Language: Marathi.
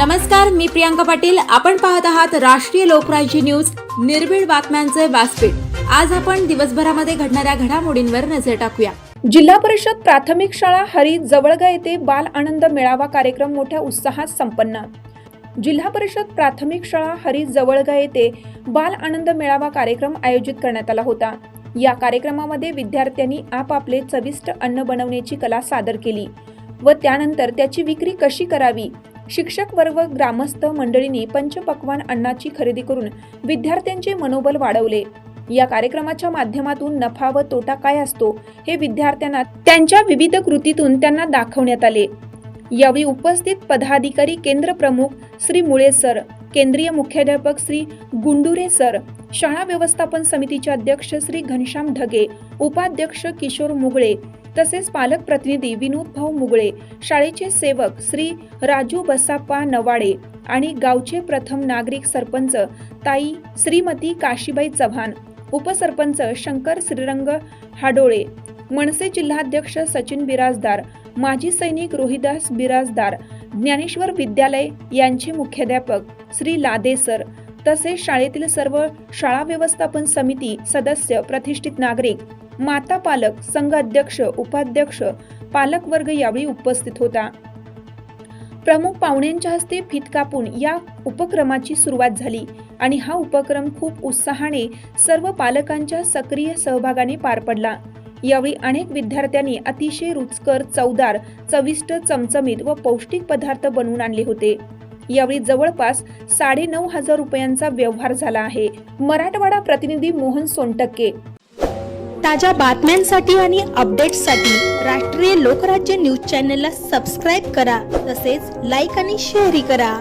नमस्कार मी प्रियांका पाटील. आपण पाहत आहात राष्ट्रीय लोकराज्य न्यूज. निर्भीड बातम्यांचे व्यासपीठ. आज आपण दिवसभरामध्ये घडणाऱ्या घडामोडींवर नजर टाकूया. जिल्हा परिषद प्राथमिक शाळा हरी जवळगा येथे बाल आनंद मेळावा कार्यक्रम मोठ्या उत्साहात संपन्न. जिल्हा परिषद प्राथमिक शाळा हरी जवळगा येथे बाल आनंद मेळावा कार्यक्रम आयोजित करण्यात आला होता. या कार्यक्रमामध्ये विद्यार्थ्यांनी आपापले चविष्ट अन्न बनवण्याची कला सादर केली व त्यानंतर त्याची विक्री कशी करावी शिक्षक वर्ग ग्रामस्थ मंडळींनी पंचपक्वान अन्नाची खरेदी करून विद्यार्थ्यांचे मनोबल वाढवले. या कार्यक्रमाच्या माध्यमातून नफा व तोटा काय असतो हे विद्यार्थ्यांना त्यांच्या विविध कृतीतून त्यांना दाखवण्यात आले. यावेळी उपस्थित पदाधिकारी केंद्र प्रमुख श्री मुळे सर केंद्रीय मुख्याध्यापक श्री गुंडुरे सर शाळा व्यवस्थापन समितीचे अध्यक्ष श्री घनश्याम ढगे उपाध्यक्ष किशोर मुगळे तसेच पालक प्रतिनिधी विनोद भाऊ मुगळे शाळेचे सेवक श्री राजू बसाप्पा नवाडे आणि गावचे प्रथम नागरिक सरपंच ताई श्रीमती काशीबाई चव्हाण उपसरपंच शंकर श्रीरंग हाडोळे मनसे जिल्हाध्यक्ष सचिन बिराजदार माजी सैनिक रोहिदास बिराजदार ज्ञानेश्वर विद्यालय यांचे मुख्याध्यापक श्री लादेसर तसेच शाळेतील सर्व शाळा व्यवस्थापन समिती सदस्य प्रतिष्ठित नागरिक माता पालक संघ अध्यक्ष उपाध्यक्ष पालक वर्ग यावेळी उपस्थित होता. प्रमुख पाहुण्यांच्या हस्ते फित कापून या उपक्रमाची सुरुवात झाली आणि हा उपक्रम खूप उत्साहाने सर्व पालकांच्या सक्रिय सहभागाने पार पडला. यावेळी अनेक विद्यार्थ्यांनी अतिशय रुचकर चवदार चविष्ट चमचमीत व पौष्टिक पदार्थ बनवून आणले होते. यावेळी जवळपास साडे नऊ हजार रुपयांचा व्यवहार झाला आहे. मराठवाडा प्रतिनिधी मोहन सोनटक्के. ताज्या बातम्यांसाठी आणि अपडेट्ससाठी राष्ट्रीय लोकराज्य न्यूज चॅनलला सबस्क्राईब करा. तसेच लाईक आणि शेअरही करा.